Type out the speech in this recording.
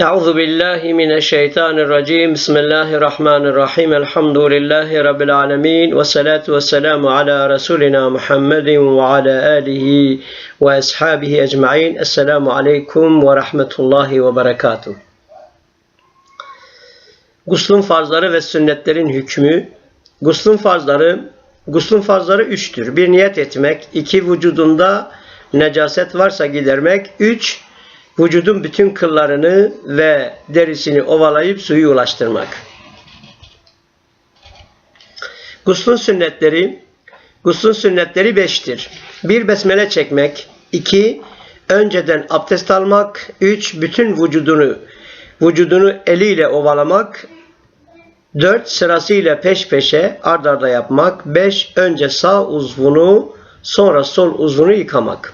أعوذ بالله من الشيطان الرجيم بسم الله الرحمن الرحيم الحمد لله رب العالمين والصلاة والسلام على رسولنا محمد وعلى آله وأصحابه أجمعين السلام عليكم ورحمة الله وبركاته Guslun farzları ve sünnetlerin hükmü. Guslun farzları, guslun farzları üçtür. Bir niyet etmek, iki vücudunda necaset varsa gidermek, üç vücudun bütün kıllarını ve derisini ovalayıp suyu ulaştırmak. Guslun sünnetleri, guslun sünnetleri beştir. Bir besmele çekmek, iki önceden abdest almak, üç bütün vücudunu vücudunu eliyle ovalamak, 4 sırasıyla peş peşe ard arda yapmak. 5 önce sağ uzvunu sonra sol uzvunu yıkamak.